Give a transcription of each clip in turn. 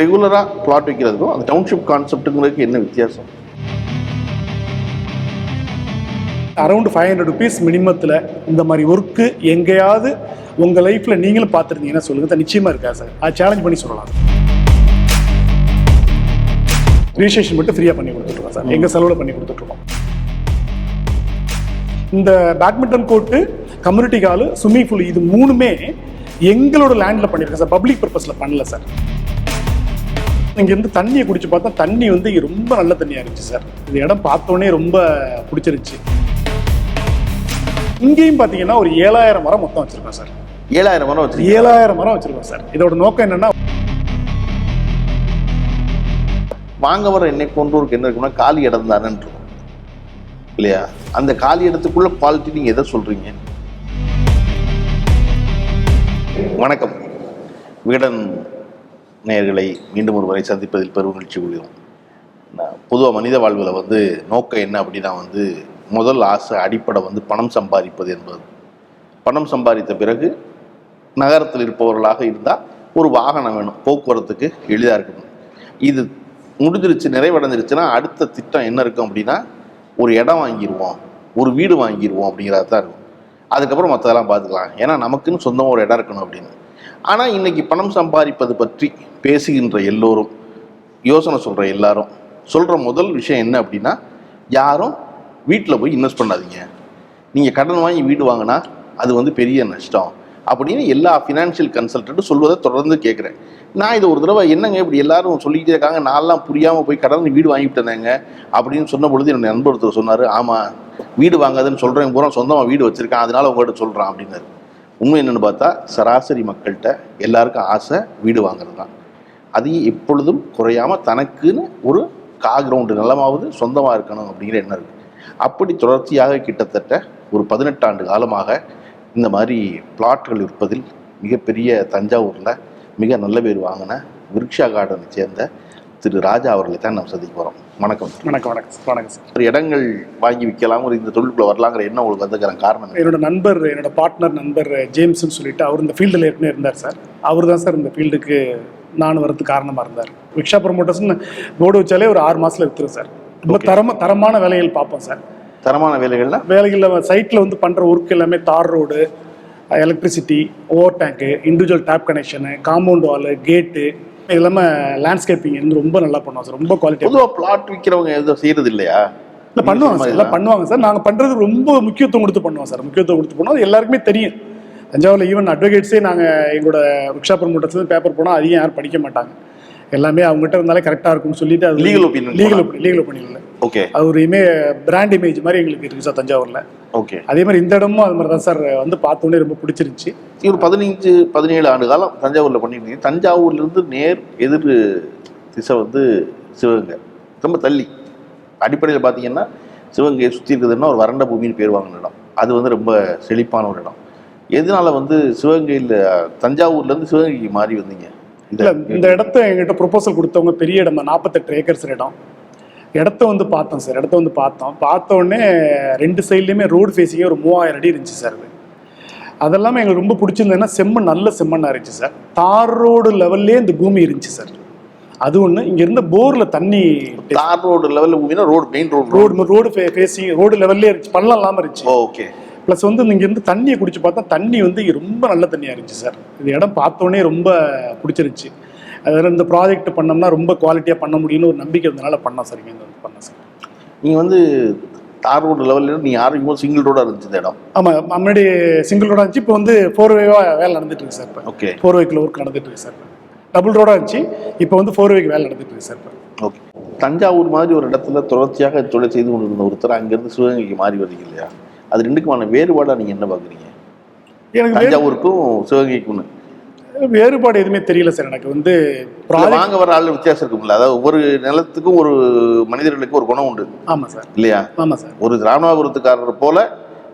ரெகுலராக பிளாட் வைக்கிறதுக்கும் அந்த டவுன்ஷிப் கான்செப்ட்டுங்கிறதுக்கு என்ன வித்தியாசம்? அரௌண்ட் ஃபைவ் ஹண்ட்ரட் ருபீஸ் மினிமத்தில் இந்த மாதிரி ஒர்க்கு எங்கேயாவது உங்கள் லைஃப்பில் நீங்களும் பார்த்துருந்தீங்கன்னா சொல்லுங்கள் நிச்சயமாக இருக்கா சார் அது சேலஞ்ச் பண்ணி சொல்லலாம். ரிஜிஸ்ட்ரேஷன் மட்டும் ஃப்ரீயாக பண்ணி கொடுத்துட்ருக்கோம் சார் எங்கள் செலவில் பண்ணி கொடுத்துட்ருக்கோம் இந்த badminton court community hall swimming pool இது மூணுமே எங்களோட லேண்டில் பண்ணியிருக்கோம் சார் பப்ளிக் பர்பஸில் பண்ணல சார் இங்கேருந்து தண்ணியை குடிச்சு பார்த்தா தண்ணி வந்து ரொம்ப நல்ல தண்ணியாக இருந்துச்சு சார். இந்த இடம் பார்த்தோன்னே ரொம்ப பிடிச்சிருந்துச்சு இங்கேயும் பார்த்தீங்கன்னா ஒரு ஏழாயிரம் மரம் மொத்தம் வச்சிருக்கோம் சார். ஏழாயிரம் மரம் வச்சு ஏழாயிரம் மரம் வச்சிருக்கோம் சார். இதோட நோக்கம் என்னன்னா வாங்க வர என்னை கொண்டூருக்கு என்ன இருக்குன்னா காலி இடம் தானே இல்லையா? அந்த காலி இடத்துக்குள்ள குவாலிட்டி நீங்க எதை சொல்றீங்க? வணக்கம். விகடன் நேர்களை மீண்டும் ஒரு முறை சந்திப்பதில் பெரும் மகிழ்ச்சி கொள்கிறோம். பொதுவாக மனித வாழ்வில் வந்து நோக்கம் என்ன அப்படின்னா வந்து முதல் ஆசை அடிப்படை வந்து பணம் சம்பாதிப்பது என்பது. பணம் சம்பாதித்த பிறகு நகரத்தில் இருப்பவர்களாக இருந்தால் ஒரு வாகனம் வேணும் போக்குவரத்துக்கு எளிதாக இருக்கணும். இது முடிஞ்சிருச்சு நிறைவடைஞ்சிருச்சுன்னா அடுத்த திட்டம் என்ன இருக்கும் அப்படின்னா ஒரு இடம் வாங்கிடுவோம் ஒரு வீடு வாங்கிடுவோம் அப்படிங்கிறது தான் இருக்கும். அதுக்கப்புறம் மற்றதெல்லாம் பார்த்துக்கலாம். ஏன்னா நமக்குன்னு சொந்தமாக ஒரு இடம் இருக்கணும் அப்படின்னு. ஆனால் இன்னைக்கு பணம் சம்பாதிப்பது பற்றி பேசுகின்ற எல்லோரும் யோசனை சொல்கிற எல்லாரும் சொல்கிற முதல் விஷயம் என்ன அப்படின்னா யாரும் வீட்டில் போய் இன்வெஸ்ட் பண்ணாதீங்க. நீங்கள் கடன் வாங்கி வீடு வாங்கினா அது வந்து பெரிய நஷ்டம் அப்படின்னு எல்லா ஃபினான்ஷியல் கன்சல்டன்ட்டும் சொல்வதை தொடர்ந்து கேட்குறேன் நான் இது ஒரு தடவை என்னங்க இப்படி எல்லாரும் சொல்லிக்கிட்டே இருக்காங்க நான்லாம் புரியாமல் போய் கடன் வீடு வாங்கிட்டு இருந்தேங்க அப்படின்னு சொன்ன பொழுது என்னுடைய நண்பர் ஒருத்தர் சொன்னார் ஆமாம் வீடு வாங்காதுன்னு சொல்கிறேன் பூரா சொந்தமாக வீடு வச்சுருக்கேன் அதனால உங்கள்கிட்ட சொல்கிறான் அப்படின்னாரு. உண்மை என்னென்னு பார்த்தா சராசரி மக்கள்கிட்ட எல்லாருக்கும் ஆசை வீடு வாங்குறது தான். அதையும் எப்பொழுதும் குறையாமல் தனக்குன்னு ஒரு கா கிரவுண்டு நிலமாவது சொந்தமாக இருக்கணும் அப்படிங்கிற எண்ணம் இருக்குது அப்படி தொடர்ச்சியாக கிட்டத்தட்ட ஒரு பதினெட்டாண்டு காலமாக இந்த மாதிரி பிளாட்கள் விற்பதில் மிகப்பெரிய தஞ்சாவூரில் மிக நல்ல பேர் வாங்கின விருக்ஷா கார்டனை சேர்ந்த திரு ராஜா அவர்களை தான் நம்ம சந்திக்க போகிறோம் வணக்கம் வணக்கம் வணக்கம் வணக்கம் சார். ஒரு இடங்கள் வாங்கி விற்கலாம் ஒரு இந்த தொழிலுக்குள்ள வரலாங்கிற எண்ணம் உங்களுக்கு வந்துக்கிற காரணம் என்ன? என்னோட நண்பர் என்னோட பார்ட்னர் நண்பர் ஜேம்ஸ்னு சொல்லிட்டு அவர் இந்த ஃபீல்டில் ஏற்கனவே இருந்தார் சார். அவர் தான் சார் இந்த ஃபீல்டுக்கு நான் வரதுக்கு காரணமாக இருந்தார். ரிக்ஷா ப்ரொமோட்டர்ஸ்னு போர்டு வச்சாலே ஒரு ஆறு மாசத்துல வித்துரும் சார். ரொம்ப தரம தரமான வேலைகள் பார்ப்போம் சார். தரமான வேலைகள்னா? வேலைகளில் சைட்டில் வந்து பண்ணுற ஒர்க் எல்லாமே tar road electricity over tank individual tap connection compound wall gate இது இல்லாமல் லேண்ட்ஸ்கேப்பிங் வந்து ரொம்ப நல்லா பண்ணுவோம் சார் ரொம்ப குவாலிட்டி பொதுவாக பிளாட் விற்கிறவங்க எதுவும் செய்யறது இல்லையா இல்லை பண்ணுவாங்க சார் எல்லாம் பண்ணுவாங்க சார் நாங்கள் பண்ணுறது ரொம்ப முக்கியத்துவம் கொடுத்து பண்ணுவோம் சார் முக்கியத்துவம் கொடுத்து பண்ணுவோம். எல்லாருக்குமே தெரியும். தஞ்சாவூரில் ஈவன் அட்வொகேட்ஸே நாங்கள் எங்களோட ரிக்ஷா ப்ரமோட்டர்ஸ் பேப்பர் போனால் அதையும் யாரும் படிக்க மாட்டாங்க. எல்லாமே அவங்ககிட்ட இருந்தாலே கரெக்டாக இருக்கும்னு சொல்லிட்டு அது legal opinion legal opinion okay அது ஒரு இமே பிராண்ட் இமேஜ் மாதிரி எங்களுக்கு இருக்குது சார் தஞ்சாவூரில். ஓகே அதே மாதிரி இந்த இடமும் அது மாதிரி தான் சார் வந்து பார்த்தோன்னே ரொம்ப பிடிச்சிருந்துச்சி. ஒரு பதினஞ்சு பதினேழு ஆண்டு காலம் தஞ்சாவூர்ல பண்ணிட்டு இருக்கீங்க. தஞ்சாவூர்ல இருந்து நேர் எதிர் திசை வந்து சிவகங்கை. ரொம்ப தள்ளி. அடிப்படையில் பார்த்தீங்கன்னா சிவகங்கையை சுற்றி இருக்குதுன்னா ஒரு வறண்ட பூமின்னு பேர் வாங்கின இடம். அது வந்து ரொம்ப செழிப்பான ஒரு இடம். எதனால வந்து சிவகங்கையில் தஞ்சாவூர்ல இருந்து சிவகங்கைக்கு மாறி வந்தீங்க? இல்லை இந்த இடத்த எங்கிட்ட ப்ரொபோசல் கொடுத்தவங்க பெரிய இடம் நாற்பத்தெட்டு ஏக்கர்ஸ் இடம். இடத்த வந்து பார்த்தோம் சார் இடத்த வந்து பார்த்தோம். பார்த்த உடனே ரெண்டு சைட்லேயுமே ரோடு ஃபேஸிங்கே ஒரு மூவாயிரம் அடி இருந்துச்சு சார் அது அதெல்லாமே எங்களுக்கு ரொம்ப பிடிச்சிருந்ததுன்னா செம்மண் நல்ல செம்மண்ணாக இருந்துச்சு சார் தார் ரோடு லெவல்லே இந்த பூமி இருந்துச்சு சார் அது ஒன்று இங்கே இருந்த போரில் தண்ணி தார் ரோடு லெவலில் road main road road road facing road லெவல்லே இருந்துச்சு. பள்ளம் இல்லாமல் இருந்துச்சு. ஓகே ப்ளஸ் வந்து இங்கேருந்து தண்ணியை குடிச்சு பார்த்தா தண்ணி வந்து ரொம்ப நல்ல தண்ணியாக இருந்துச்சு சார் இது இடம் பார்த்தோன்னே ரொம்ப பிடிச்சிருந்துச்சு அதில் இந்த ப்ராஜெக்ட் பண்ணோம்னா ரொம்ப குவாலிட்டியாக பண்ண முடியும்னு ஒரு நம்பிக்கை இருந்தனால பண்ணோம் சார் இங்கே வந்து பண்ணோம் சார் நீங்கள் வந்து தார் ரோடு லெவலில் நீ யாரும் சிங்கிள் ரோடாக இருந்துச்சு இந்த இடம்? ஆமாம் முன்னாடி சிங்கிள் ரோடாக இருந்துச்சு இப்போ வந்து ஃபோர் வேவாக வேலை நடந்துட்டு இருக்கு சார் இப்போ ஓகே ஃபோர் வேக்கில் ஒர்க் நடந்துட்டு இருக்கு சார் டபுள் ரோடாக இருந்துச்சு இப்போ வந்து ஃபோர் வேக்கு வேலை நடந்துட்டு இருக்கு சார் இப்போ ஓகே தஞ்சாவூர் மாதிரி ஒரு இடத்துல தொடர்ச்சியாக தொழில் செய்து கொண்டிருந்த ஒருத்தர் அங்கேருந்து சிவகங்கைக்கு மாறி வர்றீங்க இல்லையா? அது ரெண்டுக்குமான வேறுபாடாக நீங்கள் என்ன பார்க்குறீங்க எனக்கு தஞ்சாவூருக்கும் சிவகங்கைக்கும் வேறுபாடு எதுவுமே தெரியல சார் எனக்கு. வந்து வாங்க வர ஆள் வித்தியாசம் இருக்கும்ல அதாவது ஒவ்வொரு நிலத்துக்கும் ஒரு மனிதர்களுக்கு ஒரு குணம் உண்டு. ஆமாம் சார். இல்லையா? ஆமாம் சார். ஒரு ராமநாதபுரத்துக்காரர் போல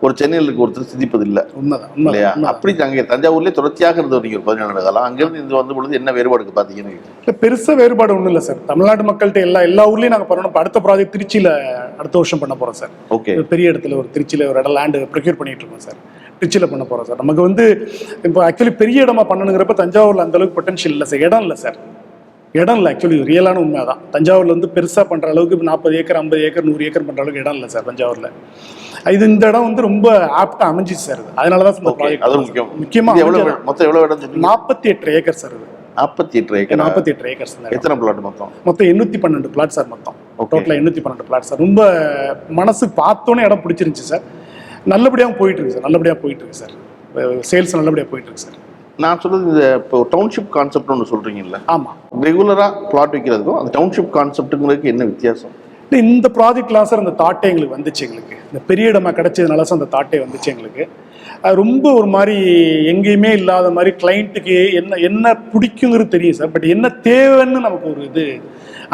ஒரு சென்னையில் இருக்க ஒருத்தர் சிந்திப்பது இல்லை உண்மைதான் உண்மை இல்லையா அப்படி அங்கே தஞ்சாவூர்லேயே தொடர்ச்சியாக இருந்த ஒரு பதினேழு காலம். அங்கேருந்து இது வந்து பொழுது என்ன வேறுபாடுக்கு பார்த்தீங்கன்னு இல்லை பெருசாக வேறுபாடு ஒன்றும் இல்லை சார். தமிழ்நாட்டு மக்கள்கிட்ட எல்லா எல்லா ஊர்லேயும் நாங்கள் பண்ணணும். அடுத்த ப்ராஜெக்ட் திருச்சியில் அடுத்த வருஷம் பண்ண போகிறோம் சார். ஓகே. பெரிய இடத்துல ஒரு திருச்சியில் ஒரு இடம் லேண்டு ப்ரொக்யூர் பண்ணிட்டு இருக்கோம் சார். திருச்சியில் பண்ண போகிறோம் சார். நமக்கு வந்து இப்போ ஆக்சுவலி பெரிய இடமா பண்ணணுங்கிறப்ப தஞ்சாவூரில் அந்த அளவுக்கு பொட்டன்ஷியல் இல்லை சார். இடம் இல்லை சார். இடம் இல்லை. ஆக்சுவலி ரியலான உண்மை தான் தஞ்சாவூர்ல வந்து பெருசாக பண்ணுற அளவுக்கு நாற்பது ஏக்கர் ஐம்பது ஏக்கர் நூறு ஏக்கர் பண்ணுற அளவுக்கு இடம் இல்லை சார் தஞ்சாவூரில். இது இந்த இடம் வந்து ரொம்ப ஆப்டாக அமைஞ்சிச்சு சார். அதனால தான் முக்கியம். முக்கியமாக இது எவ்வளவு மொத்தம் எவ்வளவு இடம் நாற்பத்தி எட்டு ஏக்கர் சார் இது. நாற்பத்தி எட்டு ஏக்கர்? நாற்பத்தி எட்டு ஏக்கர்ஸ் இந்த இடம். எத்தனை பிளாட் மொத்தம்? மொத்தம் எண்ணூற்றி பன்னெண்டு பிளாட் சார் மொத்தம். டோட்டலாக எண்ணூற்றி பன்னெண்டு பிளாட் சார். ரொம்ப மனசு பார்த்தோன்னே இடம் பிடிச்சிருந்துச்சு சார். நல்லபடியாக போயிட்டு இருக்கு சார். நல்லபடியாக போயிட்டு இருக்கு சார். சேல்ஸ் நல்லபடியாக போயிட்டு இருக்கு சார். நான் சொல்றது இந்த இப்போ டவுன்ஷிப் கான்செப்ட் ஒன்று சொல்றீங்கல்ல. ஆமாம் ரெகுலரா பிளாட் வைக்கிறதுக்கும் அந்த டவுன்ஷிப் கான்செப்ட்டுங்கிறதுக்கு என்ன வித்தியாசம்? இந்த ப்ராஜெக்ட்லாம் சார் அந்த தாட்டே எங்களுக்கு வந்துச்சு எங்களுக்கு. இந்த பெரிய இடமா கிடைச்சதுனால சார் அந்த தாட்டே வந்துச்சு எங்களுக்கு. ரொம்ப ஒரு மாதிரி எங்கேயுமே இல்லாத மாதிரி கிளைண்ட்டுக்கு என்ன என்ன பிடிக்குங்கிறது தெரியும் சார் பட் என்ன தேவைன்னு நமக்கு ஒரு இது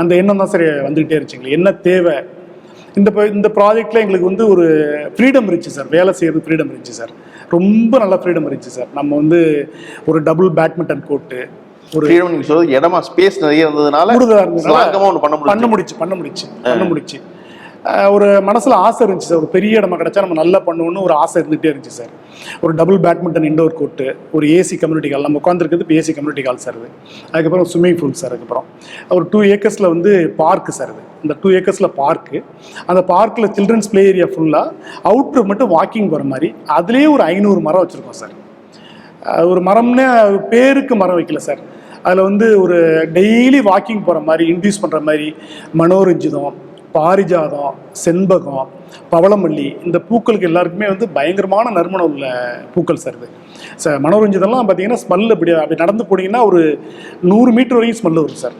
அந்த எண்ணம் தான் சார் வந்துகிட்டே இருந்துச்சு என்ன தேவை? இந்த இந்த ப்ராஜெக்ட்ல எங்களுக்கு வந்து ஒரு ஃப்ரீடம் இருந்துச்சு சார் வேலை செய்யறது ஃப்ரீடம் இருந்துச்சு சார் ரொம்ப நல்ல ஃப்ரீடம் இருந்துச்சு சார் நம்ம வந்து ஒரு டபுள் பேட்மிண்டன் கோர்ட்டு ஒரு ஃப்ரீடம் நீங்க சொல்றது இடமா ஸ்பேஸ் நிறைய இருந்ததுனால கூடுதலா இருந்ததுனால ஸ்லாங்கமா ஒன்று பண்ண பண்ண முடிச்சு பண்ண முடிச்சு பண்ண முடிச்சு. ஒரு மனசில் ஆசை இருந்துச்சு சார். ஒரு பெரிய இடமா கிடச்சா நம்ம நல்லா பண்ணுவோம்னு ஒரு ஆசை இருந்துகிட்டே இருந்துச்சு சார். ஒரு டபுள் பேட்மிண்டன் இண்டோர் கோர்ட்டு ஒரு ஏசி கம்யூனிட்டி ஹால் நம்ம உட்காந்துருக்கிறது இப்போ ஏசி கம்யூனிட்டி ஹால் சார் இது. அதுக்கப்புறம் ஸ்விம்மிங் பூல் சார் அதுக்கப்புறம். ஒரு டூ ஏக்கர்ஸில் வந்து பார்க்கு சார் இது. இந்த டூ ஏக்கர்ஸில் பார்க்கு அந்த பார்க்கில் சில்ட்ரன்ஸ் ப்ளே ஏரியா ஃபுல்லாக அவுட்ரு மட்டும் வாக்கிங் போகிற மாதிரி அதுலேயே ஒரு ஐநூறு மரம் வச்சுருக்கோம் சார். ஒரு மரம்னே பேருக்கு மரம் வைக்கல சார். அதில் வந்து ஒரு டெய்லி வாக்கிங் போகிற மாதிரி இன்ட்யூஸ் பண்ணுற மாதிரி மனோரஞ்சிதம் பாரிஜாதம் செண்பகம் பவளமல்லி இந்த பூக்களுக்கு எல்லாருக்குமே வந்து பயங்கரமான நறுமணம் உள்ள பூக்கள் சார் இது. சார் மனோரஞ்சிதம்லாம் பார்த்தீங்கன்னா ஸ்மெல் அப்படி அப்படி நடந்து போனீங்கன்னா ஒரு நூறு மீட்டர் வரைக்கும் ஸ்மெல் வரும் சார்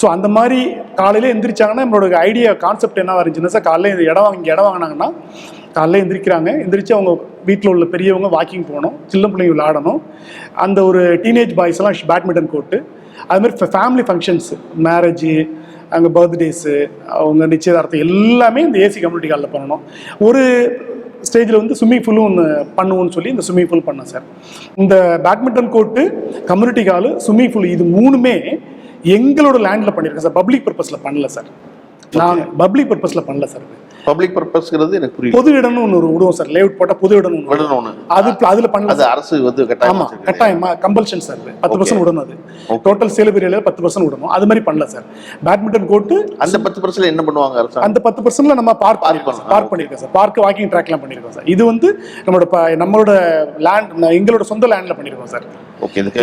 ஸோ அந்த மாதிரி காலையில் எந்திரிச்சாங்கன்னா நம்மளோட ஐடியா கான்செப்ட் என்ன இருந்துச்சுன்னா சார் காலையில் இந்த இடம் வாங்கி இடம் வாங்கினாங்கன்னா காலையில் எந்திரிக்கிறாங்க. எந்திரிச்சு அவங்க வீட்டில் உள்ள பெரியவங்க வாக்கிங் போகணும் சின்ன பிள்ளைங்க விளையாடணும். அந்த ஒரு டீனேஜ் பாய்ஸ் எல்லாம் பேட்மிண்டன் கோர்ட்டு அதுமாதிரி ஃபேமிலி ஃபங்க்ஷன்ஸு மேரேஜு அங்கே பர்த்டேஸு அவங்க நிச்சயதார்த்தம் எல்லாமே இந்த ஏசி கம்யூனிட்டி ஹாலில் பண்ணணும். ஒரு ஸ்டேஜில் வந்து ஸ்விம்மிங் பூலும் ஒன்று பண்ணுவோம்னு சொல்லி இந்த ஸ்விம்மிங் பூல் பண்ணேன் சார் இந்த badminton court community hall swimming pool இது மூணுமே எங்களோட லேண்டில் பண்ணியிருக்கேன் சார் பப்ளிக் பர்பஸில் பண்ணல சார் நான் பப்ளிக் பர்பஸில் பண்ணல சார். பப்ளிக் பர்பஸ்ங்கிறது எனக்கு புரியல. பொது இடம்னு ஒன்று விடுவோம் சார். லேஅவுட் போட்டால் பொது ஒன்று விடணும் ஒன்று அது அதுல பண்ணல அது அரசு வந்து கட்டாயம் ஆமா வச்சிருக்கு. கட்டாயமா. கம்பல்ஷன் சார் பத்து பர்சன்ட் விடணும் அது. டோட்டல் சேல் ஏரியால பத்து பர்சன்ட் விடணும். அது மாதிரி பண்ணல சார். பேட்மிண்டன் கோர்ட்டு அந்த பத்து பர்சன்ட் என்ன பண்ணுவாங்க அரசாங்கம்? அந்த பத்து பர்சன்ட்ல நம்ம பார்க் பண்ணிருக்கோம். பார்க் பண்ணிருக்கோம் சார். பார்க் வாக்கிங் ட்ராக்லாம் பண்ணிருக்கோம் சார். இது வந்து நம்மளோட நம்மளோட லேண்ட் எங்களோட சொந்த லேண்ட்ல பண்ணிருக்கோம் சார்.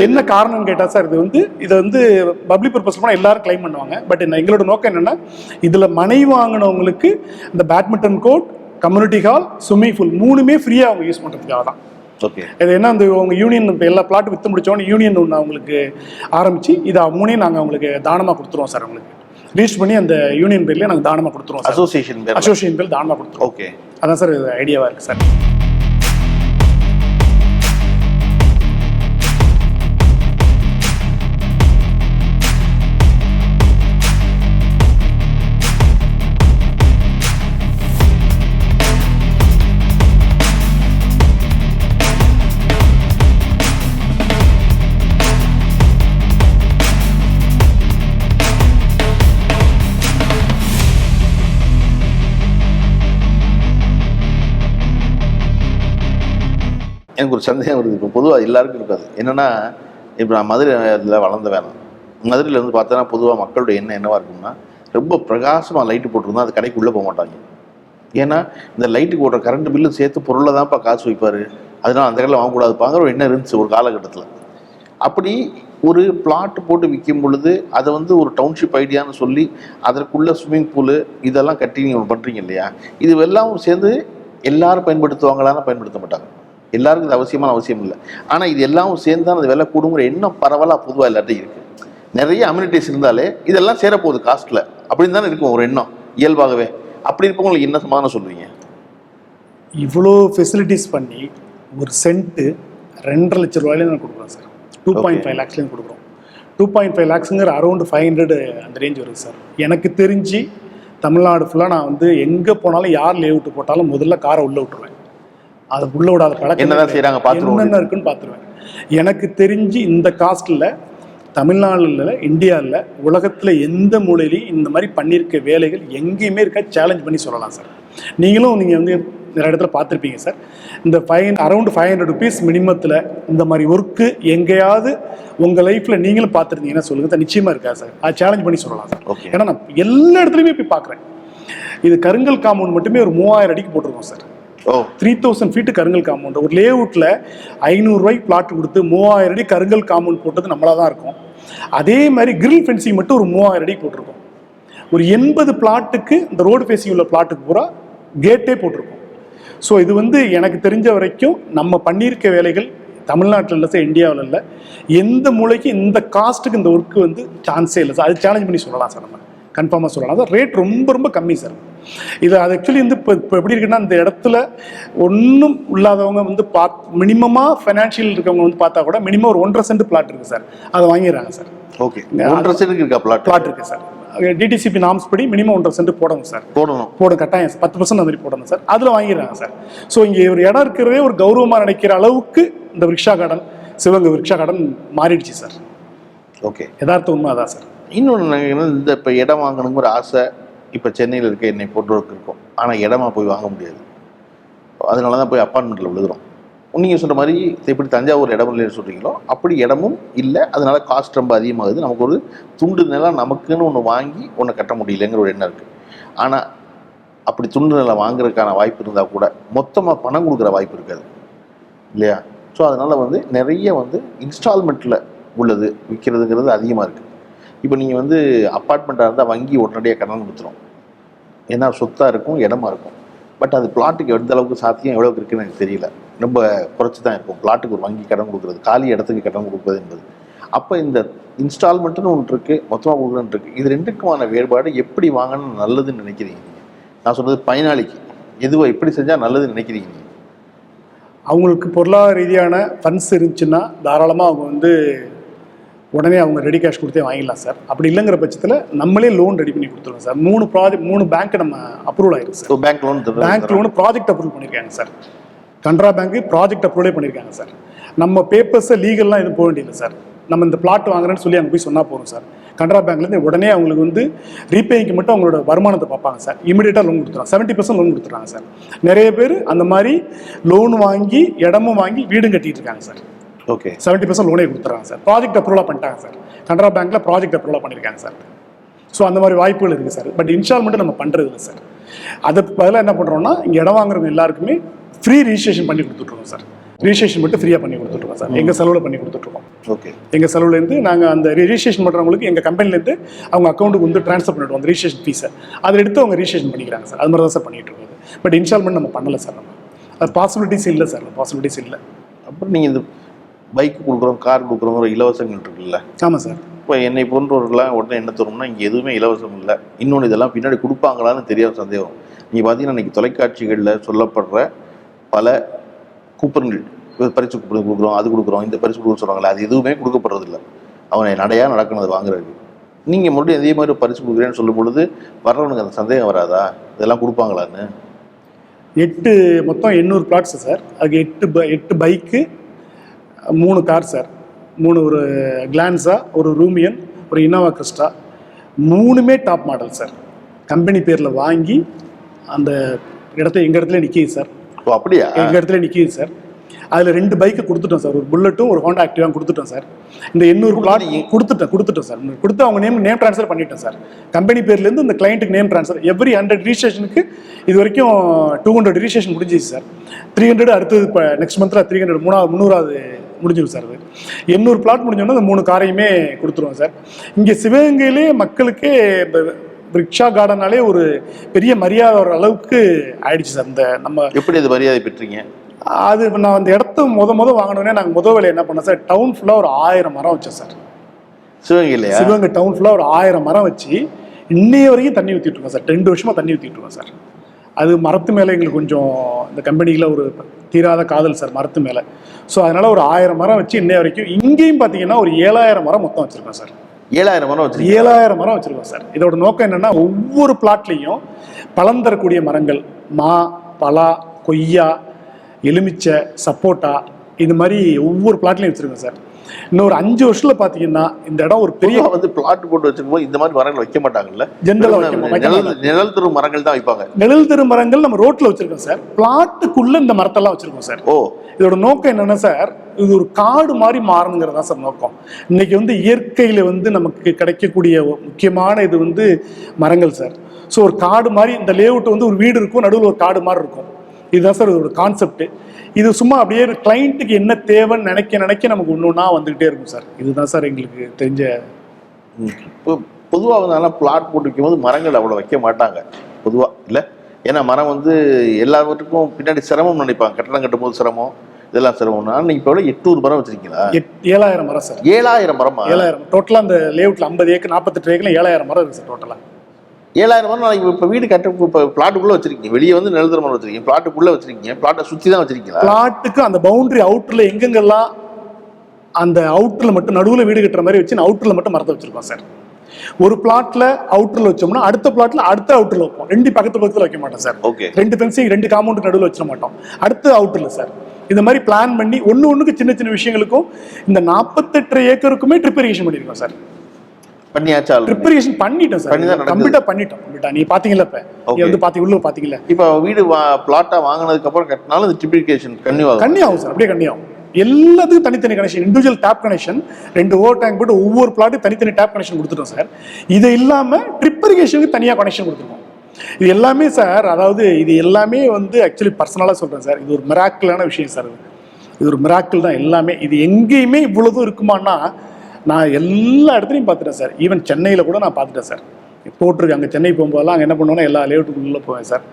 என்ன காரணம்னு கேட்டா சார் இது வந்து இதை வந்து பப்ளிக் பர்பஸ் பண்ணா எல்லாரும் கிளைம் பண்ணுவாங்க. பட் எங்களோட நோக்கம் என்னன்னா இதுல மனை வாங்கினவங்களுக்கு இந்த badminton court community hall swimming pool மூணுமே ஃப்ரீயா அவங்க யூஸ் பண்றதுக்காக தான். ஓகே இது என்ன அந்த அவங்க யூனியன் இப்போ எல்லா பிளாட் விற்று முடிச்சோன்னு யூனியன் ஒன்று அவங்களுக்கு ஆரம்பிச்சு இதை மூணையும் நாங்கள் அவங்களுக்கு தானமாக கொடுத்துருவோம் சார் அவங்களுக்கு. ரிஜிஸ்டர் பண்ணி அந்த யூனியன் பேர்லேயே நாங்கள் தானமாக கொடுத்துருவோம் அசோசியேஷன் பேர் அசோசியேஷன் பேர் தானமாக கொடுத்துருவோம். ஓகே அதான் சார் இது ஐடியாவாக இருக்குது சார் ஒரு சந்தேகம் வருது இப்போ பொதுவாக எல்லாருக்கும் இருக்காது. என்னன்னா இப்போ நான் மதுரையில் வளர்ந்த வேணும் மதுரையில் வந்து பார்த்தோன்னா பொதுவாக மக்களுடைய எண்ணம் என்னவாக இருக்கும்னா ரொம்ப பிரகாசமாக லைட்டு போட்டிருந்தா அது கடைக்கு உள்ளே போக மாட்டாங்க ஏன்னா இந்த லைட்டுக்கு ஓடுற கரண்ட் பில்லு சேர்த்து பொருளை தான்ப்பா காசு வைப்பார். அதனால் அந்த கடையில் வாங்கக்கூடாதுப்பாங்கிற ஒரு எண்ணம் இருந்துச்சு ஒரு காலகட்டத்தில். அப்படி ஒரு பிளாட் போட்டு விற்கும் பொழுது அதை வந்து ஒரு டவுன்ஷிப் ஐடியான்னு சொல்லி அதற்குள்ள ஸ்விம்மிங் பூலு இதெல்லாம் கட்டி நீங்கள் பண்ணுறீங்க இல்லையா? இது எல்லாம் சேர்ந்து எல்லாரும் பயன்படுத்துவாங்களான்னு பயன்படுத்த மாட்டாங்க. எல்லாருக்கும் இது அவசியமான அவசியம் இல்லை. ஆனால் இது எல்லாம் சேர்ந்து தான் அது விலை கூடுங்கிற எண்ணம் பரவலாக பொதுவாக எல்லார்ட்டையும் இருக்குது நிறைய அம்யூனிட்டிஸ் இருந்தாலே இதெல்லாம் சேரப்போகுது காஸ்ட்டில் அப்படின்னு தானே இருக்கும் ஒரு எண்ணம். இயல்பாகவே. அப்படி இருப்பவங்களுக்கு என்ன சமாதானம் சொல்லுவீங்க இவ்வளோ ஃபெசிலிட்டிஸ் பண்ணி ஒரு சென்ட்டு ரெண்டரை லட்ச ரூபாயில நான் கொடுக்குறோம் சார். டூ பாயிண்ட் ஃபைவ் லேக்ஸ்லேயும் கொடுக்குறோம். டூ பாயிண்ட் ஃபைவ் லேக்ஸுங்கிற அரௌண்ட் ஃபைவ் ஹண்ட்ரட் அந்த ரேஞ்ச் வருது சார். எனக்கு தெரிஞ்சு தமிழ்நாடு ஃபுல்லாக நான் வந்து எங்கே போனாலும் யார் லேஅவுட் போட்டாலும் முதல்ல காரை உள்ளே விட்டுருவேன். அதை உள்ளே விடாத பழக்கம் என்னதான் கிடையாது. செய்றாங்க பார்த்துருவோம். என்னென்ன இருக்குன்னு பார்த்துருவேன் எனக்கு தெரிஞ்சு இந்த காஸ்ட்டில் தமிழ்நாடுல இந்தியாவில் உலகத்தில் எந்த மூலையிலையும் இந்த மாதிரி பண்ணியிருக்க வேலைகள் எங்கேயுமே இருக்க சேலஞ்ச் பண்ணி சொல்லலாம் சார் நீங்களும் நீங்கள் வந்து நிறைய இடத்துல பார்த்துருப்பீங்க சார் இந்த five around five hundred rupees மினிமத்தில் இந்த மாதிரி ஒர்க்கு எங்கேயாவது உங்கள் லைஃப்பில் நீங்களும் பார்த்துருந்தீங்கன்னா சொல்லுங்கள் சார் நிச்சயமாக இருக்கா சார் அது சேலஞ்ச் பண்ணி சொல்லலாம் சார் ஓகே ஏன்னா நான் எல்லா இடத்துலையுமே போய் பார்க்குறேன். இது கருங்கல் காம்பவுண்ட் மட்டுமே ஒரு மூவாயிரம் அடிக்கு போட்டிருக்கோம் சார் த்ரீ தௌசண்ட் ஃபீட்டு கருங்கல் காம்பவுண்ட் ஒரு லேஅவுட்டில் ஐநூறுரூவாய்க்கு பிளாட் கொடுத்து மூவாயிரம் அடி கருங்கல் காம்பவுண்ட் போட்டது நம்மளாக தான் இருக்கும். அதே மாதிரி கிரில் ஃபென்சிங் மட்டும் ஒரு மூவாயிரம் அடி போட்டிருக்கோம். ஒரு எண்பது பிளாட்டுக்கு இந்த ரோடு ஃபேஸிங் உள்ள பிளாட்டுக்கு பூரா கேட்டே போட்டிருக்கோம். ஸோ இது வந்து எனக்கு தெரிஞ்ச வரைக்கும் நம்ம பண்ணியிருக்க வேலைகள் தமிழ்நாட்டில் இல்லை சார் இந்தியாவில் இல்லை. எந்த மூலைக்கு இந்த காஸ்ட்டுக்கு இந்த ஒர்க்கு வந்து சான்ஸே இல்லை சார் அது சேலஞ்ச் பண்ணி சொல்லலாம் சார் நம்ம. கன்ஃபார்மாக சொல்லலாம். சார் ரேட் ரொம்ப ரொம்ப கம்மி சார் இது அது ஆக்சுவலி வந்து இப்போ இப்போ எப்படி இருக்குன்னா இந்த இடத்துல ஒன்றும் இல்லாதவங்க வந்து பாத் மினிமமாக ஃபைனான்ஷியல் இருக்கவங்க வந்து பார்த்தா கூட மினிமம் ஒரு ஒன்றரை சென்ட் பிளாட் இருக்குது சார் அதை வாங்கிடுறாங்க சார் ஓகே ஒன்றரை சென்ட்டுக்கு இருக்கா பிளாட் பிளாட் இருக்குது சார் டிடிசிபி நாம்ஸ் படி மினிமம் ஒன்றரை சென்ட் போடணும் சார் போடணும். போடும் கட்டாயம் பத்து பர்சன்ட் அந்த மாதிரி போடணும் சார் அதில் வாங்கிடுறாங்க சார் ஸோ இங்கே ஒரு இடம் இருக்கிறதே ஒரு கௌரவமாக நினைக்கிற அளவுக்கு இந்த விரிக்ஷா கார்டன் சிவகங்கை விரிக்ஷா கார்டன் மாறிடுச்சு சார் ஓகே யதார்த்த உண்மை அதான் சார் இன்னொன்று இந்த இப்போ இடம் வாங்கணுங்கிற ஆசை இப்போ சென்னையில் இருக்க என்னை போன்றவருக்கு இருக்கும் ஆனால் இடமா போய் வாங்க முடியாது. அதனால தான் போய் அப்பார்ட்மெண்ட்டில் விழுகிறோம். நீங்கள் சொல்கிற மாதிரி எப்படி தஞ்சாவூர் இடம் இல்லைன்னு சொல்கிறீங்களோ அப்படி இடமும் இல்லை. அதனால் காஸ்ட் ரொம்ப அதிகமாகுது. நமக்கு ஒரு துண்டு நிலம் நமக்குன்னு ஒன்று வாங்கி ஒன்று கட்ட முடியலங்கிற ஒரு எண்ணம் இருக்குது ஆனால் அப்படி துண்டு நிலம் வாங்குறதுக்கான வாய்ப்பு இருந்தால் கூட மொத்தமாக பணம் கொடுக்குற வாய்ப்பு இருக்காது. இல்லையா? ஸோ அதனால் வந்து நிறைய வந்து இன்ஸ்டால்மெண்ட்டில் உள்ளது விற்கிறதுங்கிறது அதிகமாக இருக்குது இப்போ நீங்கள் வந்து அப்பார்ட்மெண்ட்டாக இருந்தால் வங்கி உடனடியாக கடன் கொடுத்துரும். ஏன்னா சொத்தாக இருக்கும் இடமா இருக்கும். பட் அது பிளாட்டுக்கு எந்த அளவுக்கு சாத்தியம் எவ்வளோக்கு இருக்குன்னு எனக்கு தெரியல. ரொம்ப குறைச்சி தான் இருக்கும். பிளாட்டுக்கு ஒரு வங்கி கடன் கொடுக்குறது காலி இடத்துக்கு கடன் கொடுக்குறது என்பது. அப்போ இந்த இன்ஸ்டால்மெண்ட்டுன்னு ஒன்று இருக்குது மொத்தமாக கொடுக்குறன்னு இருக்குது இது ரெண்டுக்குமான வேறுபாடு எப்படி வாங்கணும் நல்லதுன்னு நினைக்கிறீங்க நீங்கள் நான் சொல்கிறது பயனாளிக்கு. எதுவோ எப்படி செஞ்சால் நல்லதுன்னு நினைக்கிறீங்க நீங்கள் அவங்களுக்கு பொருளாதார ரீதியான ஃபண்ட்ஸ் இருந்துச்சுன்னா தாராளமாக அவங்க வந்து உடனே அவங்க ரெடி கேஷ் கொடுத்தே வாங்கிடலாம் சார். அப்படி இல்லைங்கிற பட்சத்தில் நம்மளே லோன் ரெடி பண்ணி கொடுத்துருவோம் சார். மூணு ப்ராஜெக்ட் மூணு பேங்க் நம்ம அப்ரூவல் ஆயிருக்கு sir. Bank loan bank loan project approval பண்ணியிருக்காங்க சார். கனரா பேங்க் ப்ராஜெக்ட் அப்ரூவலே பண்ணியிருக்காங்க சார். நம்ம பேப்பர்ஸை லீகல்லாம் எதுவும் போக வேண்டியதில்லை சார். நம்ம இந்த பிளாட் வாங்குறேன்னு சொல்லி அங்கே போய் சொன்னால் போதும் சார். கனரா பேங்க்லேருந்து உடனே அவங்களுக்கு வந்து ரீபேயிங்க்கு மட்டும் அவங்களோட வருமானத்தை பார்ப்பாங்க சார். இமீடியட்டாக லோன் கொடுத்துறாங்க செவன்ட்டி பர்சன்ட் லோன் கொடுத்துறாங்க சார். நிறைய பேர் அந்த மாதிரி லோன் வாங்கி இடமும் வாங்கி வீடும் கட்டிட்டு இருக்காங்க சார். ஓகே செவன்ட்டி பர்சன்ட் லோனே கொடுத்துறாங்க சார் ப்ராஜெக்ட் அப்ரூவலாக பண்ணிட்டாங்க சார் கனரா பேங்க்கில் ப்ராஜெக்ட் அப்ரூவலாக பண்ணியிருக்காங்க சார் ஸோ அந்த மாதிரி வாய்ப்புகள் இருக்குது சார் பட் இன்ஸ்டால்மெண்ட்டு நம்ம பண்ணுறது இல்லை சார் அதுக்கு பதிலாக என்ன பண்ணுறோம்னா இங்கே இடம் வாங்குறவங்க எல்லாருக்குமே ஃப்ரீ ரிஜிஸ்ட்ரேஷன் பண்ணி கொடுத்துட்ருக்கோம் சார் ரிஜிஸ்ட்ரேஷன் மட்டும் ஃப்ரீயாக பண்ணி கொடுத்துட்ருக்கோம் சார் எங்கள் செலவில் பண்ணி கொடுத்துட்ருக்கோம் ஓகே எங்கள் செலவுலேருந்து நாங்கள் அந்த ரிஜிஸ்ட்ரேஷன் பண்ணுறவங்களுக்கு எங்கள் கம்பெனிலேருந்து அவங்க அக்கௌண்ட்டுக்கு வந்து ட்ரான்ஸ்ஃபர் பண்ணிவிடுவோம் அந்த ரிஜிஸ்ட்ரேஷன் ஃபீஸை அதை எடுத்து அவங்க ரிஜிஸ்ட்ரேஷன் பண்ணிக்கிறாங்க சார் அது மாதிரி தான் சார் பண்ணிட்டு இருக்கோம் பட் இன்ஸ்டால்மெண்ட் நம்ம பண்ணலை சார் நம்ம அது பாசிபிலிட்டிஸ் இல்லை சார் பாசிபிலிட்டிஸ் இல்லை. அப்புறம் நீங்கள் இந்த பைக் கொடுக்குறோம் கார் கொடுக்குறோங்கிற இலவசங்கள் இருக்குல்ல? ஆமாம் சார் இப்போ என்னை போன்றவர்கள்லாம் உடனே என்ன தோணும்னா இங்கே எதுவுமே இலவசம் இல்லை. இன்னொன்று இதெல்லாம் பின்னாடி கொடுப்பாங்களான்னு தெரியாத சந்தேகம். நீங்கள் பார்த்தீங்கன்னா இன்னைக்கு தொலைக்காட்சிகளில் சொல்லப்படுற பல கூப்பன்கள் பரிசு கூப்பன் கொடுக்குறோம் அது கொடுக்குறோம் இந்த பரிசு கொடுக்குறோம் சொல்கிறாங்களே அது எதுவுமே கொடுக்கப்படுறதில்ல அவனை நடையாக நடக்கணும் அது வாங்குறதுக்கு. நீங்கள் மறுபடியும் அதே மாதிரி ஒரு பரிசு கொடுக்குறேன்னு சொல்லும் பொழுது வர்றவனுக்கு அந்த சந்தேகம் வராதா? இதெல்லாம் கொடுப்பாங்களான்னு? எட்டு மொத்தம் எண்ணூறு பிளாட்ஸ் சார் அதுக்கு எட்டு ப எட்டு பைக்கு மூணு கார் சார். மூணு ஒரு கிளான்ஸா ஒரு ரூமியன் ஒரு இனோவா கிறிஸ்டா மூணுமே டாப் மாடல் சார். கம்பெனி பேரில் வாங்கி அந்த இடத்த எங்கள் இடத்துல நிற்கிது சார். ஓ அப்படியா? எங்கள் இடத்துல நிற்கிது சார். அதில் ரெண்டு பைக்கு கொடுத்துட்டோம் சார். ஒரு புல்லட்டும் ஒரு ஹோண்டா ஆக்டிவாக கொடுத்துட்டோம் சார். இந்த எண்ணூறு பிளாட் கொடுத்துட்டேன் கொடுத்துட்டோம் சார். கொடுத்து அவங்க நேம் நேம் ட்ரான்ஸ்ஃபர் பண்ணிட்டோம் சார். கம்பெனி பேர்லேருந்து இந்த கிளைண்ட்டுக்கு நேம் ட்ரான்ஸ்ஃபர் எவ்ரி ஹண்ட்ரட் ரிஜிஸ்ட்ரேஷனுக்கு இது வரைக்கும் டூ ஹண்ட்ரட் ரிஜிஸ்ட்ரேஷன் முடிஞ்சிச்சு சார். த்ரீ ஹண்ட்ரட் அடுத்தது இப்போ நெக்ஸ்ட் மந்த்தில் த்ரீ ஹண்ட்ரட் மூணாவது முந்நூறாவது முடிஞ்சிடும் சார் அது. எண்ணூறு பிளாட் முடிஞ்சோன்னா அந்த மூணு காரையுமே கொடுத்துருவோம் சார். இங்கே சிவகங்கையிலே மக்களுக்கே இந்த ரிக்ஷா கார்டனாலே ஒரு பெரிய மரியாதை வர அளவுக்கு ஆயிடுச்சு சார். இந்த நம்ம எப்படி அது மரியாதை பெற்றீங்க? அது நான் அந்த இடத்த முத முத வாங்கினோடனே நாங்கள் முத வேலை என்ன பண்ணோம் சார்? டவுன் ஃபுல்லாக ஒரு ஆயிரம் மரம் வச்சோம் சார். சிவகங்கை சிவகங்கை டவுன் ஃபுல்லாக ஒரு ஆயிரம் மரம் வச்சு இன்னைய வரைக்கும் தண்ணி ஊற்றிட்டு இருக்கோம் சார். ரெண்டு வருஷமா தண்ணி ஊற்றிட்டு இருக்கோம் சார். அது மரத்து மேலே எங்களுக்கு கொஞ்சம் இந்த கம்பெனியில் ஒரு தீராத காதல் சார் மரத்து மேலே. ஸோ அதனால ஒரு ஆயிரம் மரம் வச்சு இன்னைய வரைக்கும் இங்கேயும் பார்த்தீங்கன்னா ஒரு ஏழாயிரம் மரம் மொத்தம் வச்சிருக்கோம் சார். ஏழாயிரம் மரம் வச்சிருக்கீங்க? ஏழாயிரம் மரம் வச்சிருக்கோம் சார். இதோட நோக்கம் என்னன்னா ஒவ்வொரு பிளாட்லையும் பழம் தரக்கூடிய மரங்கள் மா பலா கொய்யா எலுமிச்சை சப்போட்டா இது மாதிரி ஒவ்வொரு பிளாட்லையும் வச்சிருக்கோம் சார். இன்னொரு அஞ்சு வருஷத்துல பாத்தீங்கன்னா இந்த இடம் ஒரு பெரிய வந்து பிளாட் போட்டு வச்சிருக்கும் போது இந்த மாதிரி மரங்கள் வைக்க மாட்டாங்கல்ல? ஜென்ரலா வைக்க மா- வைக்க நிழல் தரும் மரங்கள் தான் வைப்பாங்க. நிழல் தரு மரங்கள் நம்ம ரோட்ல வச்சிருக்கோம் சார் பிளாட்டுக்குள்ள இந்த மரத்தெல்லாம் வச்சிருக்கோம் சார் ஓ. இதோட நோக்கம் என்னன்னா சார் இது ஒரு காடு மாதிரி மாறணுங்கிறதா சார் நோக்கம். இன்னைக்கு வந்து இயற்கையில வந்து நமக்கு கிடைக்கக்கூடிய முக்கியமான இது வந்து மரங்கள் சார் ஸோ ஒரு காடு மாதிரி இந்த லேஅவுட் வந்து ஒரு வீடு இருக்கும் நடுவில் ஒரு காடு மாதிரி இருக்கும். இதுதான் சார் இதோட கான்செப்ட் இது சும்மா அப்படியே கிளைண்ட்டுக்கு என்ன தேவைன்னு நினைக்க நினைக்க நமக்கு ஒன்று ஒன்றா வந்துகிட்டே இருக்கும் சார். இதுதான் சார் எங்களுக்கு தெரிஞ்ச. இப்போ பொதுவாக வந்து பிளாட் போட்டு வைக்கும் போது மரங்கள் அவ்வளோ வைக்க மாட்டாங்க. பொதுவாக இல்லை? ஏன்னா மரம் வந்து எல்லாவற்றுக்கும் பின்னாடி சிரமம் நினைப்பாங்க. கட்டடம் கட்டும் போது சிரமம் இதெல்லாம் சிரமம்னா நீங்கள் இப்போ எட்நூறு மரம் வச்சிருக்கீங்களா? ஏழாயிரம் மரம் சார். ஏழாயிரம் மரமா? ஏழாயிரம். டோட்டலாக அந்த லேஅவுட்ல ஐம்பது ஏக்கர் நாற்பத்தெட்டு ஏக்கர்ல ஏழாயிரம் மரம் இருக்கு சார் டோட்டலாக ஏழாயிரம் மரம் நாளைக்கு இப்போ வீடு கட்ட இப்போ பிளாட்டுக்குள்ளே வச்சிருக்கீங்க. வெளியே வந்து நிலத்தர மரம் வச்சிருக்கீங்க. பிளாட்டுக்குள்ளே வச்சிருக்கீங்க. பிளாட்டை சுற்றி தான் வச்சிருக்கீங்களா? பிளாட்டுக்கு அந்த பவுண்டரி அவுட்டர்ல எங்கெங்கெல்லாம் அந்த அவுட்டர்ல மட்டும் நடுவுல வீடு கட்டுற மாதிரி வச்சு அவுட்டர்ல மட்டும் மரத்தை வச்சிருக்கோம் சார். ஒரு பிளாட்ல அவுட்டர்ல வச்சோம்னா அடுத்த பிளாட்ல அடுத்த அவுட்டர்ல வைப்போம். ரெண்டு பக்கத்து பக்கத்துல வைக்க மாட்டோம் சார். ஓகே ரெண்டு ஃபென்சிங் ரெண்டு காம்பவுண்ட் நடுவில் வச்சிட மாட்டோம். அடுத்த அவுட்டர்ல சார். இந்த மாதிரி பிளான் பண்ணி ஒன்று ஒன்றுக்கு சின்ன சின்ன விஷயங்களுக்கும் இந்த நாற்பத்தெட்டு ஏக்கருக்குமே ட்ரிப் இரிகேஷன் பண்ணியிருக்கோம் சார். பண்ணியாச்சா இரிகேஷன் பண்ணிட்டோம் சார். கம்ப்ளீட்டாக பண்ணிட்டோம். கம்ப்ளீட்டாக நீ பார்த்தீங்களா இப்போ? நீ. வந்து பார்த்தீங்க உள்ள பார்த்தீங்களா இப்போ வீடு வா பிளாட்டாக வாங்கினதுக்கு அப்புறம் கட்டினாலும் இந்த டிபிகேஷன் கன்னியூ ஆகும். கண்ணி ஆகும் சார். அப்படியே கண்ணி ஆகும். எல்லாத்துக்கும் தனித்தனி கனெக்ஷன் இண்டிவிஜுவல் டேப் கனெக்ஷன் ரெண்டு ஓவர் டேங்க் போட்டு ஒவ்வொரு பிளாட்டுக்கு தனித்தனி டேப் கனெக்ஷன் கொடுத்துட்டோம் சார். இது இல்லாமல் ட்ரிப் இரிகேஷனுக்கு தனியாக கனெக்ஷன் கொடுத்துருக்கோம். இது எல்லாமே சார் அதாவது இது எல்லாமே வந்து ஆக்சுவலி பர்சனலாக சொல்கிறேன் சார். இது ஒரு மிராக்கிளான விஷயம் சார் இது ஒரு மிராக்கிள் தான் எல்லாமே. இது எங்கேயுமே இவ்வளவும் இருக்குமான்னா நான் எல்லா இடத்துலையும் பார்த்துட்டேன் சார். ஈவன் சென்னையில் கூட நான் பார்த்துட்டேன் சார். போட்டிருக்கு. அங்கே சென்னை போகும்போதெல்லாம் அங்கே என்ன பண்ணுவோன்னா எல்லா லேஅவுட்டுக்குள்ளே போவேன் சார்.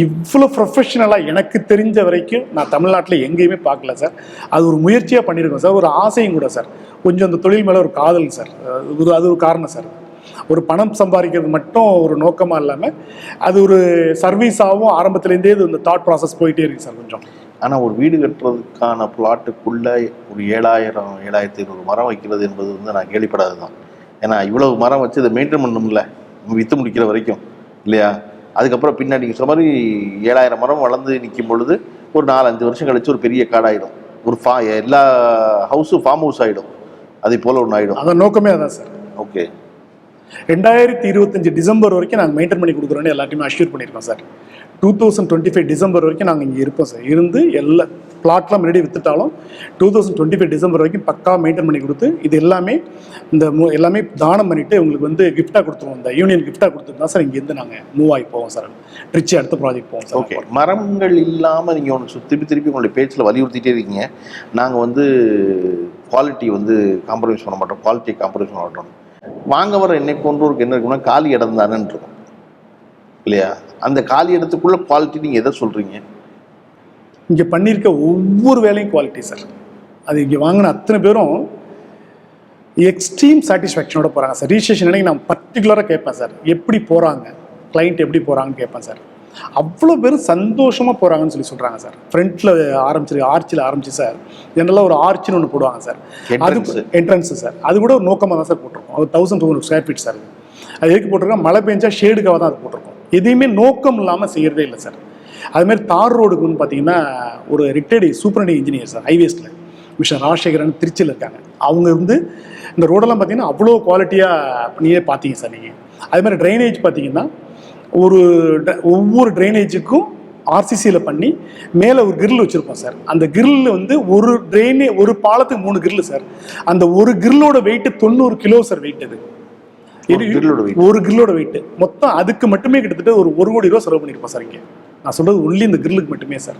இவ்வளோ ப்ரொஃபஷனலாக எனக்கு தெரிஞ்ச வரைக்கும் நான் தமிழ்நாட்டில் எங்கேயுமே பார்க்கல சார். அது ஒரு முயற்சியாக பண்ணியிருக்கோம் சார். ஒரு ஆசையும் கூட சார். கொஞ்சம் அந்த தொழில் மேலே ஒரு காதல் சார். அது ஒரு அது ஒரு காரணம் சார். ஒரு பணம் சம்பாதிக்கிறது மட்டும் ஒரு நோக்கமாக இல்லாமல் அது ஒரு சர்வீஸாகவும் ஆரம்பத்துலேருந்தே இது இந்த தாட் ப்ராசஸ் போயிட்டே இருக்கு சார் கொஞ்சம். ஆனால் ஒரு வீடு கட்டுறதுக்கான பிளாட்டுக்குள்ள ஒரு ஏழாயிரம் ஏழாயிரத்தி ஐநூறு மரம் வைக்கிறது என்பது வந்து நான் கேள்விப்படாது தான் ஏன்னா இவ்வளவு மரம் வச்சு இதை மெயின்டைன் பண்ணணும்ல? விற்று முடிக்கிற வரைக்கும் இல்லையா? அதுக்கப்புறம் பின்னாடி நீங்கள் சொன்ன மாதிரி ஏழாயிரம் மரம் வளர்ந்து நிற்கும் பொழுது ஒரு நாலு அஞ்சு வருஷம் கழிச்சு ஒரு பெரிய காடாயிடும். ஒரு ஃபா எல்லா ஹவுஸும் ஃபார்ம் ஹவுஸ் ஆகிடும் அதே போல் ஒன்று ஆகிடும் அதன் நோக்கமே அதான் சார். ஓகே ரெண்டாயிரத்தி இருபத்தஞ்சு டிசம்பர் வரைக்கும் நாங்கள் மெயின்டைன் பண்ணி கொடுக்குறோன்னு எல்லாத்தையுமே அஷ்யூர் பண்ணியிருக்கோம் sir. Two thousand twenty five December வரைக்கும் நாங்கள் இங்கே இருப்போம் சார். இருந்து எல்லா பிளாட்லாம் முன்னாடி வித்துட்டாலும் two thousand twenty five December வரைக்கும் பக்கா மெயின்டைன் பண்ணி கொடுத்து இது எல்லாமே இந்த மூ எல்லாமே தானம் பண்ணிட்டு உங்களுக்கு வந்து கிஃப்டாக கொடுத்துருவோம். இந்த யூனியன் கிஃப்டாக கொடுத்துருந்தா தான் சார் இங்கேருந்து நாங்கள் மூவ் ஆகி போவோம் சார். ட்ரிச்சி அடுத்த ப்ராஜெக்ட் போவோம் சார். ஓகே மரங்கள் இல்லாமல் நீங்கள் ஒன்று திருப்பி திருப்பி உங்களுடைய பேச்சில் வலியுறுத்திட்டே இருக்கீங்க. நாங்கள் வந்து குவாலிட்டி வந்து காம்ப்ரமைஸ் பண்ண மாட்டோம். குவாலிட்டியை காம்ப்ரமைஸ் பண்ண மாட்டோம். வாங்க வர என்னை போன்றோருக்கு என்ன இருக்குன்னா காலி இடம் தானேன்னு இருக்கும். இல்லையா? அந்த காலி இடத்துக்குள்ள குவாலிட்டி நீங்கள் எதை சொல்கிறீங்க இங்கே பண்ணியிருக்க ஒவ்வொரு வேலையும் குவாலிட்டி சார் அது இங்கே வாங்கின அத்தனை பேரும் எக்ஸ்ட்ரீம் சாட்டிஸ்ஃபேக்ஷனோட போகிறாங்க சார் ரிஜிஸ்ட்ரேஷன் அன்னைக்கு நான் பர்டிகுலராக கேட்பேன் சார் எப்படி போகிறாங்க கிளைண்ட் எப்படி போகிறாங்கன்னு கேட்பேன் சார் அவ்வளோ பேரும் சந்தோஷமாக போகிறாங்கன்னு சொல்லி சொல்கிறாங்க சார். ஃப்ரண்ட்டில் ஆரம்பிச்சிருக்கு ஆர்ச்சில் ஆரம்பிச்சு சார். ஜென்ரலாக ஒரு ஆர்ச்சின்னு ஒன்று போடுவாங்க சார். அது. Entrance sir. அது கூட ஒரு நோக்கமாக தான் சார் போட்டிருக்கோம். அது thousand two hundred square feet sir அது எதுக்கு போட்டிருக்கோம்? மழை பெஞ்சா ஷேடுக்காக தான் அது போட்டிருக்கோம். எதையுமே நோக்கம் இல்லாமல் செய்கிறதே இல்லை சார். அது மாதிரி தார் ரோடுக்கு வந்து பார்த்தீங்கன்னா ஒரு ரிட்டையர்டு சூப்பரண்டி இன்ஜினியர் சார் ஹைவேஸில் மிஸ்டர் ராஜசேகரன் திருச்சியில் இருக்காங்க. அவங்க வந்து இந்த ரோடெல்லாம் பார்த்தீங்கன்னா அவ்வளோ குவாலிட்டியாக நீயே பார்த்தீங்க சார் நீங்கள் அது மாதிரி ட்ரைனேஜ் பார்த்தீங்கன்னா ஒரு ஒவ்வொரு ட்ரைனேஜுக்கும் ஆர்சிசியில் பண்ணி மேலே ஒரு கிரில் வச்சுருப்போம் சார் அந்த கிரில் வந்து ஒரு ட்ரெயினே ஒரு பாலத்துக்கு மூணு கிரில் சார் அந்த ஒரு கிரில்லோட வெயிட்டு தொண்ணூறு கிலோ சார் வெயிட் அது. ஒரு கிரில்லோட வெயிட் மொத்தம் அதுக்கு மட்டுமே கிட்டத்தட்ட ஒரு ஒரு கோடி ரூபா செலவு பண்ணியிருப்போம் சார் இங்கே. நான் சொல்றது ஒன்லி இந்த கிரில்லுக்கு மட்டுமே சார்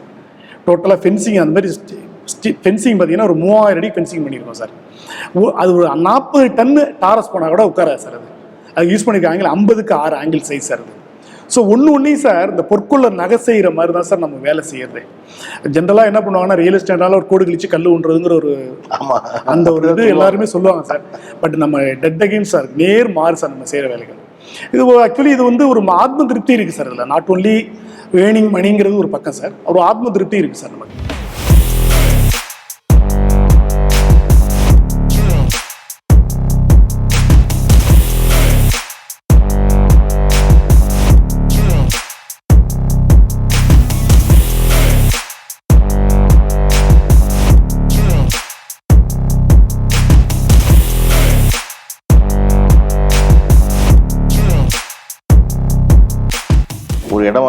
டோட்டலாக ஃபென்சிங் அந்த மாதிரி ஃபென்சிங் பார்த்தீங்கன்னா ஒரு மூவாயிரம் அடி ஃபென்சிங் பண்ணியிருக்கோம் சார் அது ஒரு நாற்பது டன்னு டாரஸ் போனால் கூட உட்காராது சார் அது. அது யூஸ் பண்ணியிருக்க ஆங்கிள் ஐம்பதுக்கு ஆறு ஆங்கிள் சைஸ் சார் அது. ஸோ ஒன்று ஒன்றையும் சார் இந்த பொற்கொள்ள நகை செய்கிற மாதிரி தான் சார் நம்ம வேலை செய்யறது. ஜென்ரலாக என்ன பண்ணுவாங்கன்னா ரியல் எஸ்டேட்டால ஒரு கோடு கிழிச்சு கல் ஊன்றதுங்கிற ஒரு அந்த ஒரு இது எல்லாருமே சொல்லுவாங்க சார். பட் நம்ம டெட் அகைன் சார் நேர் மாறு சார் நம்ம செய்கிற வேலைகள். இது ஆக்சுவலி இது வந்து ஒரு ஆத்ம திருப்தி இருக்குது சார் இதில். நாட் ஒன்லி வேணிங் மணிங்கிறது ஒரு பக்கம் சார் ஒரு ஆத்ம திருப்தி இருக்குது சார் நமக்கு.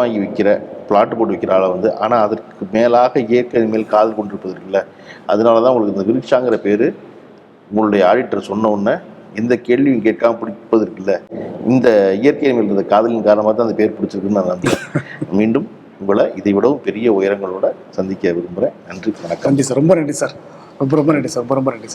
வாங்கி விற்கிற பிளாட் போட்டு விற்கிற ஆளை வந்து ஆனால் அதற்கு மேலாக இயற்கை மேல் காதல் கொண்டிருப்பது இருக்குல்ல அதனால தான் உங்களுக்கு இந்த விருட்சாங்கிற பேர் உங்களுடைய ஆடிட்டர் சொன்ன உடனே எந்த கேள்வியும் கேட்காம பிடிப்பது இருக்குல்ல இந்த இயற்கை மேல் இருந்த காதலின் காரணமாக தான் அந்த பேர் பிடிச்சிருக்குன்னு நான் நம்புறேன். மீண்டும் உங்களை இதை விடவும் பெரிய உயரங்களோட சந்திக்க விரும்புகிறேன் நன்றி வணக்கம். நன்றி சார். ரொம்ப நன்றி சார். ரொம்ப ரொம்ப நன்றி சார். ரொம்ப ரொம்ப நன்றி சார்.